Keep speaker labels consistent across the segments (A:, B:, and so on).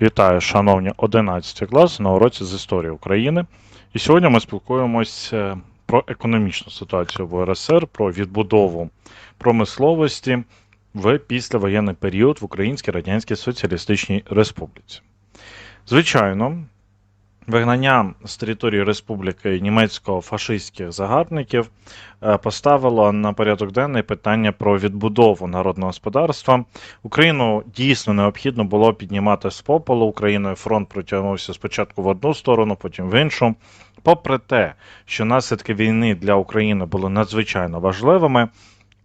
A: Вітаю, шановні 11 клас на уроці з історії України. І сьогодні ми спілкуємось е, про економічну ситуацію в РСР, про відбудову промисловості в післявоєнний період в Українській Радянській Соціалістичній Республіці. Звичайно, вигнання з території республіки німецько-фашистських загарбників е, поставило на порядок денний питання про відбудову народного господарства. Україну дійсно необхідно було піднімати з попелу. Україною фронт протягнувся спочатку в одну сторону, потім в іншу. Попри те, що наслідки війни для України були надзвичайно важливими,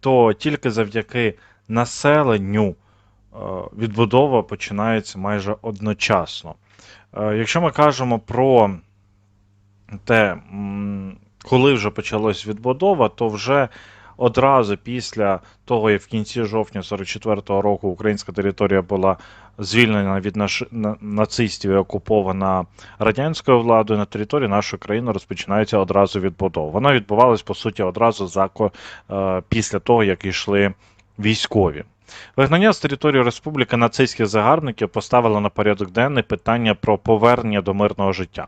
A: то тільки завдяки населенню е, відбудова починається майже одночасно. Е, Якщо ми кажемо про те, коли вже почалась відбудова, то вже одразу після того, як в кінці жовтня 44-го року українська територія була звільнена від наш... нацистів і окупована радянською владою, на території нашої країни розпочинається одразу відбудова. Вона відбувалась по суті одразу за е, після того, як йшли військові. Вигнання з території республіки нацистських загарбників поставило на порядок денний питання про повернення до мирного життя.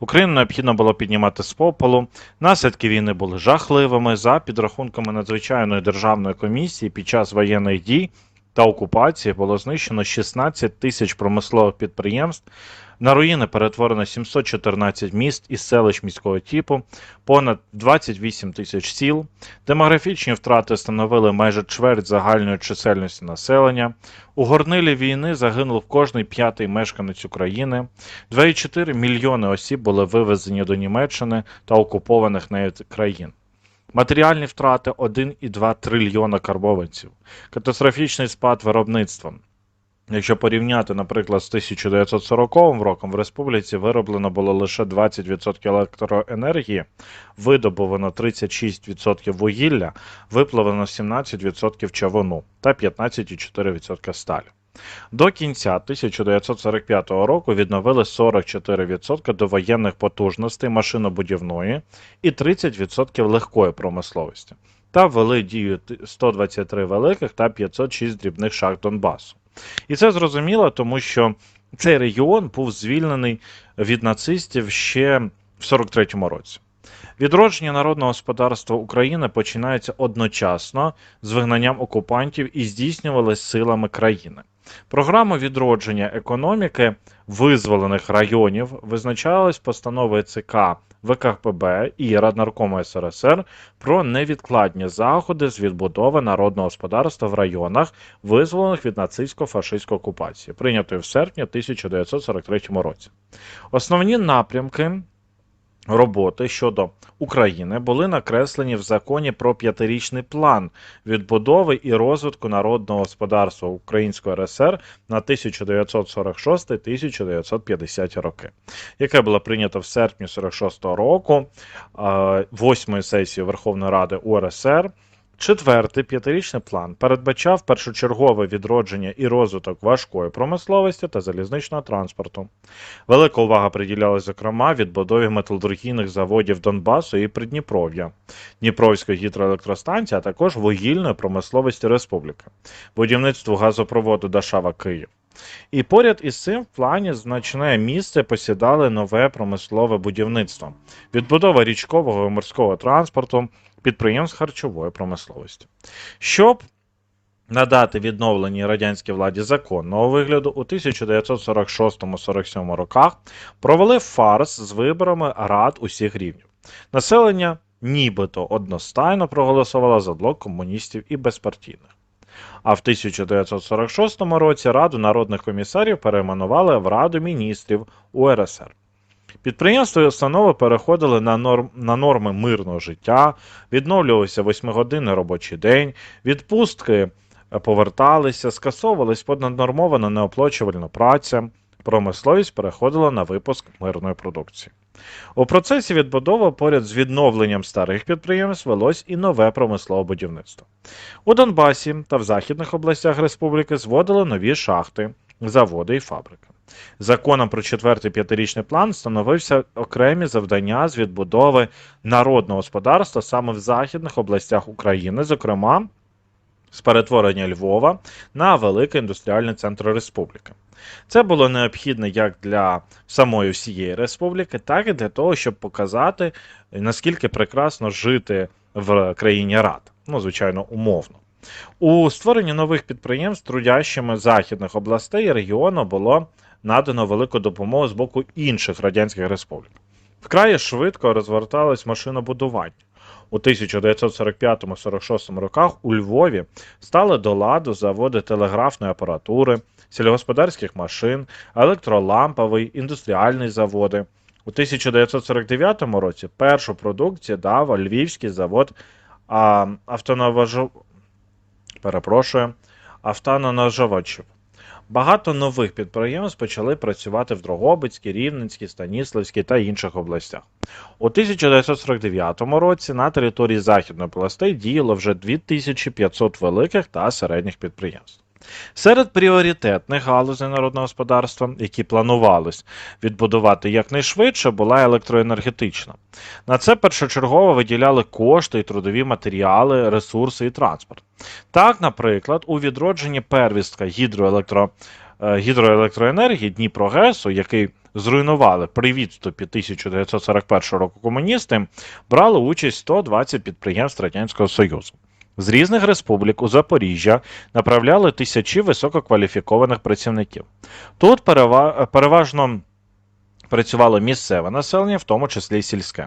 A: Україну необхідно було піднімати з попелу. Наслідки війни були жахливими. За підрахунками надзвичайної державної комісії під час воєнних дій та окупації було знищено 16 тисяч промислових підприємств. На руїни перетворено 714 міст і селищ міського типу, понад 28 тисяч сіл. Демографічні втрати становили майже чверть загальної чисельності населення. У горнилі війни загинув кожний п'ятий мешканець України. 2,4 мільйони осіб були вивезені до Німеччини та окупованих нею країн. Матеріальні втрати 1,2 трильйона карбованців. Катастрофічний спад виробництва. Якщо порівняти, наприклад, з 1940 роком в республіці вироблено було лише 20% електроенергії, видобувано 36% вугілля, виплавлено 17% чавуну та 15,4% сталі. До кінця 1945 року відновили 44% довоєнних потужностей машинобудівної і 30% легкої промисловості та ввели дію 123 великих та 506 дрібних шахт Донбасу. І це зрозуміло, тому що цей регіон був звільнений від нацистів ще в 43-му році. Відродження народного господарства України починається одночасно з вигнанням окупантів і здійснювалось силами країни. Програма відродження економіки визволених районів визначалась постановою ЦК ВКПБ і Раднаркому СРСР про невідкладні заходи з відбудови народного господарства в районах, визволених від нацистсько-фашистської окупації, прийнятої в серпні 1943 році. Основні напрямки роботи щодо України були накреслені в законі про п'ятирічний план відбудови і розвитку народного господарства Української РСР на 1946-1950 роки, яке було прийнято в серпні 46 року восьмої сесії Верховної Ради УРСР. Четвертий п'ятирічний план передбачав першочергове відродження і розвиток важкої промисловості та залізничного транспорту. Велика увага приділялась, зокрема, відбудові металургійних заводів Донбасу і Придніпров'я, Дніпровської гідроелектростанції, а також вугільної промисловості республіки, будівництву газопроводу Дашава Київ. І поряд із цим в плані значне місце посідали нове промислове будівництво, відбудова річкового і морського транспорту, підприємств харчової промисловості. Щоб надати відновленій радянській владі законного вигляду у 1946-47 роках провели фарс з виборами рад усіх рівнів. Населення нібито одностайно проголосувало за блок комуністів і безпартійних. А в 1946 році Раду народних комісарів перейменували в Раду міністрів УРСР. Підприємства і установи переходили на, норм, на норми мирного життя, відновлювався восьмигодинний робочий день, відпустки е, поверталися, скасовувалась понаднормована неоплачувальна праця, промисловість переходила на випуск мирної продукції. У процесі відбудови поряд з відновленням старих підприємств велось і нове промислове будівництво. У Донбасі та в західних областях республіки зводили нові шахти, заводи і фабрики. Законом про четвертий п'ятирічний план становився окремі завдання з відбудови народного господарства саме в західних областях України, зокрема з перетворення Львова на великий індустріальний центр республіки. Це було необхідно як для самої всієї республіки, так і для того, щоб показати, наскільки прекрасно жити в країні рад. Ну, звичайно, умовно. У створенні нових підприємств трудящими західних областей регіону було надано велику допомогу з боку інших радянських республік. Вкрай швидко розверталось машинобудування. У 1945-46 роках у Львові стали до ладу заводи телеграфної апаратури, сільгосподарських машин, електроламповий, індустріальний заводи. У 1949 році першу продукцію дав Львівський завод автонаважу... Перепрошую, автононажувачів. Багато нових підприємств почали працювати в Дрогобицькій, Рівненській, Станіславській та інших областях. У 1949 році на території Західної областей діяло вже 2500 великих та середніх підприємств. Серед пріоритетних галузей народного господарства, які планувались відбудувати якнайшвидше, була електроенергетична. На це першочергово виділяли кошти і трудові матеріали, ресурси і транспорт. Так, наприклад, у відродженні первістка гідроелектро, е, гідроелектроенергії Дніпрогесу, який зруйнували при відступі 1941 року комуністи, брали участь 120 підприємств Радянського Союзу. З різних республік у Запоріжжя направляли тисячі висококваліфікованих працівників. Тут переважно працювало місцеве населення, в тому числі сільське.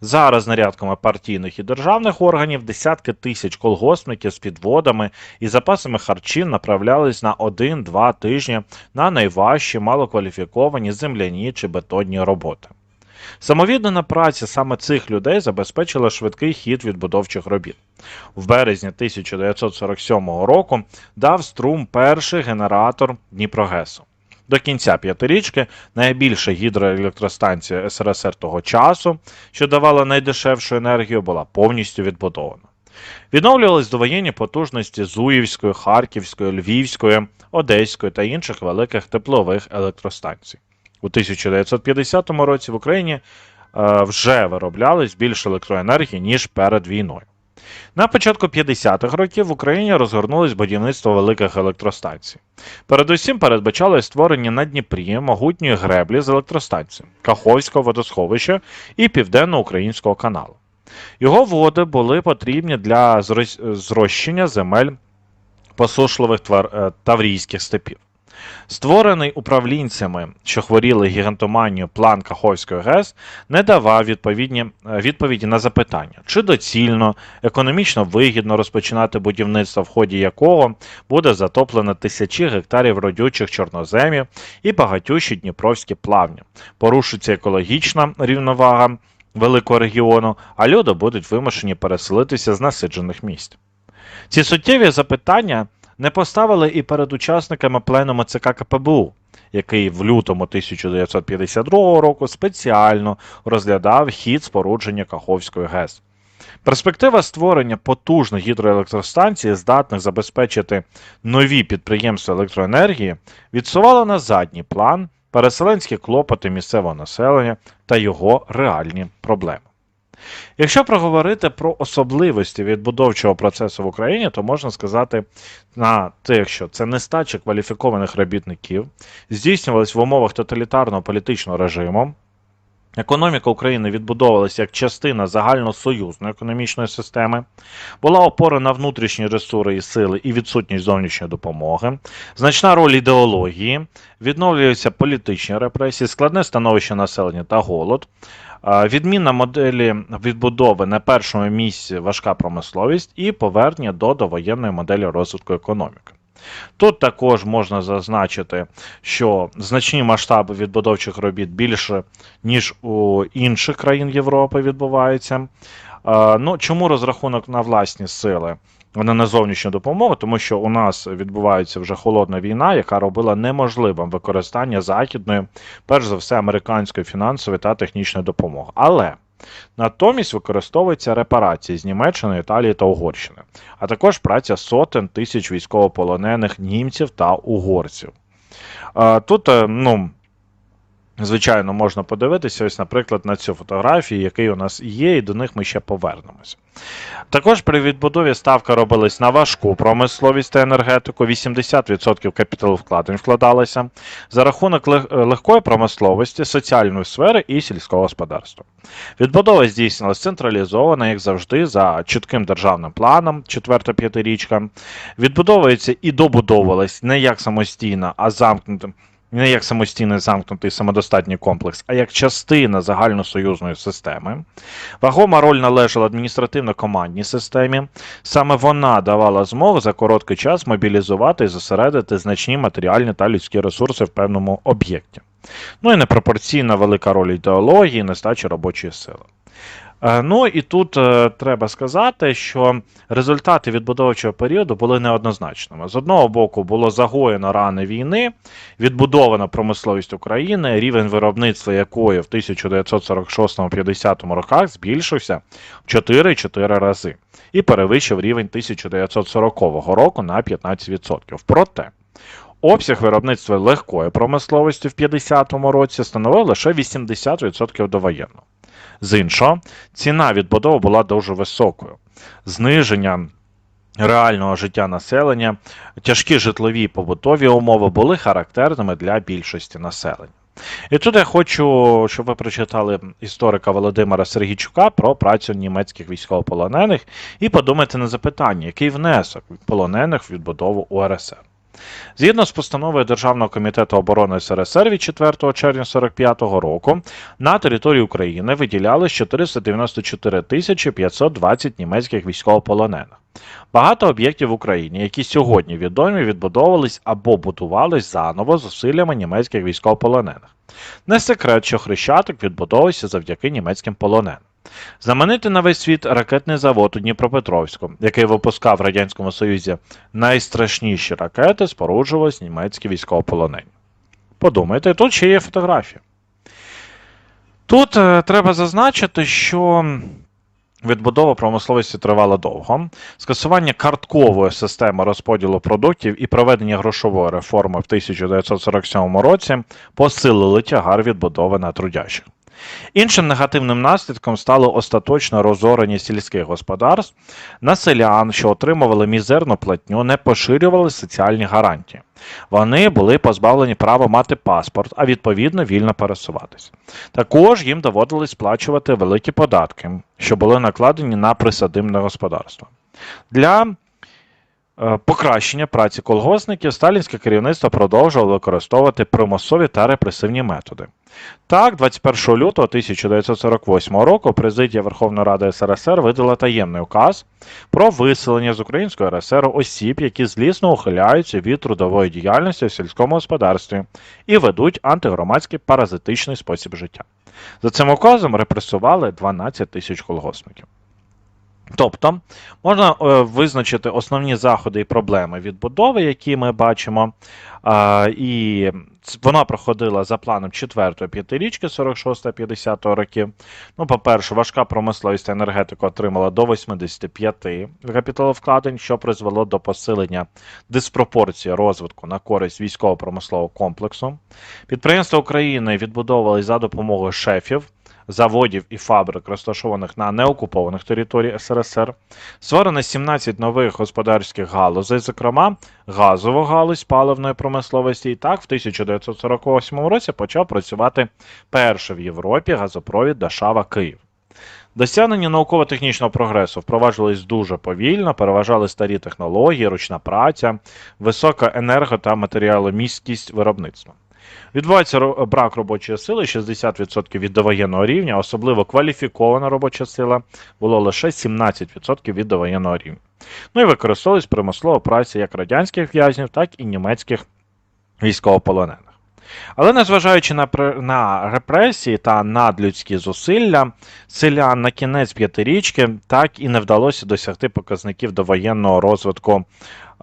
A: Зараз нарядками партійних і державних органів десятки тисяч колгоспників з підводами і запасами харчів направлялись на 1-2 тижні на найважчі малокваліфіковані земляні чи бетонні роботи. Самовіддана праця саме цих людей забезпечила швидкий хід відбудовчих робіт. В березні 1947 року дав струм перший генератор Дніпрогесу. До кінця п'ятирічки найбільша гідроелектростанція СРСР того часу, що давала найдешевшу енергію, була повністю відбудована. Відновлювались довоєнні потужності Зуївської, Харківської, Львівської, Одеської та інших великих теплових електростанцій. У 1950 році в Україні е, вже вироблялись більше електроенергії, ніж перед війною. На початку 50-х років в Україні розгорнулось будівництво великих електростанцій. Передусім передбачалось створення на Дніпрі могутньої греблі з електростанцією, Каховського водосховища і Південно-Українського каналу. Його води були потрібні для зрощення земель посушливих е, таврійських степів. Створений управлінцями, що хворіли гігантоманією план Каховської ГЕС, не давав відповідні, е, відповіді на запитання, чи доцільно, економічно вигідно розпочинати будівництво, в ході якого буде затоплено тисячі гектарів родючих чорноземів і багатющі дніпровські плавні. Порушиться екологічна рівновага великого регіону, а люди будуть вимушені переселитися з насиджених місць. Ці суттєві запитання не поставили і перед учасниками пленуму ЦК КПБУ, який в лютому 1952 року спеціально розглядав хід спорудження Каховської ГЕС. Перспектива створення потужних гідроелектростанцій, здатних забезпечити нові підприємства електроенергії, відсувала на задній план переселенські клопоти місцевого населення та його реальні проблеми. Якщо проговорити про особливості відбудовчого процесу в Україні, то можна сказати на те, що це нестача кваліфікованих робітників, здійснювалась в умовах тоталітарного політичного режиму. Економіка України відбудовувалася як частина загальносоюзної економічної системи, була опора на внутрішні ресурси і сили і відсутність зовнішньої допомоги, значна роль ідеології, відновлюються політичні репресії, складне становище населення та голод. Відміна моделі відбудови на першому місці важка промисловість і повернення до довоєнної моделі розвитку економіки. Тут також можна зазначити, що значні масштаби відбудовчих робіт більше, ніж у інших країн Європи відбуваються. Е, Ну, чому розрахунок на власні сили? а не на зовнішню допомогу, тому що у нас відбувається вже холодна війна, яка робила неможливим використання західної, перш за все, американської фінансової та технічної допомоги. Але натомість використовуються репарації з Німеччини, Італії та Угорщини, а також праця сотень тисяч військовополонених німців та угорців. Е, Тут, е, ну. Звичайно, можна подивитися, ось, наприклад, на цю фотографію, який у нас є, і до них ми ще повернемось. Також при відбудові ставка робилась на важку промисловість та енергетику, 80% капіталовкладень вкладалося за рахунок легкої промисловості, соціальної сфери і сільського господарства. Відбудова здійснилась централізовано, як завжди, за чітким державним планом, четверта п'ятирічка. Відбудовується і добудовувалась не як самостійно, а замкнутим. Не як самостійний замкнутий самодостатній комплекс, а як частина загальносоюзної системи. Вагома роль належала адміністративно-командній системі. Саме вона давала змогу за короткий час мобілізувати і зосередити значні матеріальні та людські ресурси в певному об'єкті. Ну і непропорційна велика роль ідеології, нестача робочої сили. Е, Ну і тут е, треба сказати, що результати відбудовчого періоду були неоднозначними. З одного боку, було загоєно рани війни, відбудована промисловість України, рівень виробництва якої в 1946-50 роках збільшився в 4-4 рази і перевищив рівень 1940 року на 15%. Проте обсяг виробництва легкої промисловості в 50-му році становив лише 80% довоєнного. З іншого, ціна відбудови була дуже високою. Зниження реального життя населення, тяжкі житлові і побутові умови були характерними для більшості населення. І тут я хочу, щоб ви прочитали історика Володимира Сергійчука про працю німецьких військовополонених і подумайте на запитання, який внесок полонених в відбудову УРСР. Згідно з постановою Державного комітету оборони СРСР від 4 червня 1945 року на території України виділялось 494 тисячі 520 німецьких військовополонених. Багато об'єктів в Україні, які сьогодні відомі, відбудовувались або будувались заново зусиллями німецьких військовополонених. Не секрет, що Хрещатик відбудовувався завдяки німецьким полоненим. Знаменитий на весь світ ракетний завод у Дніпропетровську, який випускав в Радянському Союзі найстрашніші ракети, споруджувались німецькі військовополонені. Подумайте, тут ще є фотографія. Тут е, треба зазначити, що відбудова промисловості тривала довго. Скасування карткової системи розподілу продуктів і проведення грошової реформи в 1947 році посилили тягар відбудови на трудящих. Іншим негативним наслідком стало остаточне розорення сільських господарств на селян, що отримували мізерну платню, не поширювали соціальні гарантії. Вони були позбавлені права мати паспорт, а відповідно вільно пересуватись. Також їм доводилось сплачувати великі податки, що були накладені на присадибне господарство. Для покращення праці колгоспників сталінське керівництво продовжувало використовувати примусові та репресивні методи. Так, 21 лютого 1948 року президія Верховної Ради СРСР видала таємний указ про виселення з Української РСР осіб, які злісно ухиляються від трудової діяльності в сільському господарстві і ведуть антигромадський паразитичний спосіб життя. За цим указом репресували 12 тисяч колгоспників. Тобто можна е, визначити основні заходи і проблеми відбудови, які ми бачимо. І вона проходила за планом 4-ї п'ятирічки 46-50 років. Ну, по-перше, важка промисловість та енергетика отримала до 85 капіталовкладень, що призвело до посилення диспропорції розвитку на користь військово-промислового комплексу. Підприємства України відбудовували за допомогою шефів заводів і фабрик, розташованих на неокупованих територіях СРСР. Створено 17 нових господарських галузей, зокрема газову галузь паливної промисловості. І так, в 1948 році почав працювати перший в Європі газопровід Дашава Київ. Досягнення науково-технічного прогресу впроваджувались дуже повільно, переважали старі технології, ручна праця, висока енерго та матеріаломісткість виробництва. Відбувається брак робочої сили 60% від довоєнного рівня, особливо кваліфікована робоча сила було лише 17% від довоєнного рівня. Ну і використовувалась примислово праця як радянських в'язнів, так і німецьких військовополонених. Але незважаючи на, на репресії та надлюдські зусилля, селян на кінець п'ятирічки так і не вдалося досягти показників довоєнного розвитку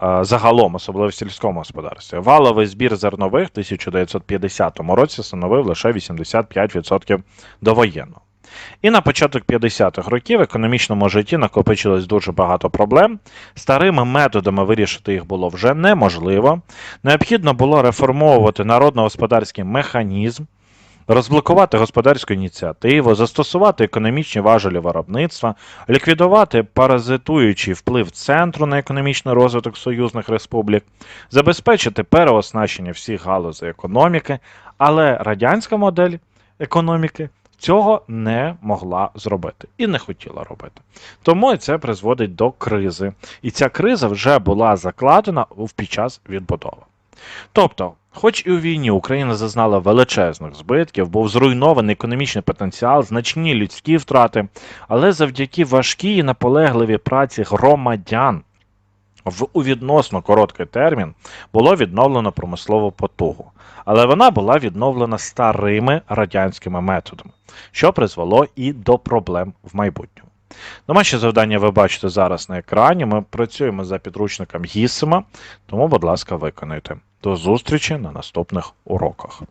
A: е, загалом, особливо в сільському господарстві. Валовий збір зернових в 1950 році становив лише 85% довоєнного. І на початок 50-х років в економічному житті накопичилось дуже багато проблем. Старими методами вирішити їх було вже неможливо. Необхідно було реформовувати народно-господарський механізм, розблокувати господарську ініціативу, застосувати економічні важелі виробництва, ліквідувати паразитуючий вплив центру на економічний розвиток союзних республік, забезпечити переоснащення всіх галузей економіки, але радянська модель економіки цього не могла зробити і не хотіла робити. Тому це призводить до кризи. І ця криза вже була закладена під час відбудови. Тобто, хоч і у війні Україна зазнала величезних збитків, був зруйнований економічний потенціал, значні людські втрати, але завдяки важкій і наполегливій праці громадян в у відносно короткий термін було відновлено промислову потугу, але вона була відновлена старими радянськими методами, що призвело і до проблем в майбутньому. Домашнє завдання ви бачите зараз на екрані. Ми працюємо за підручником Гісима, тому, будь ласка, виконуйте. До зустрічі на наступних уроках.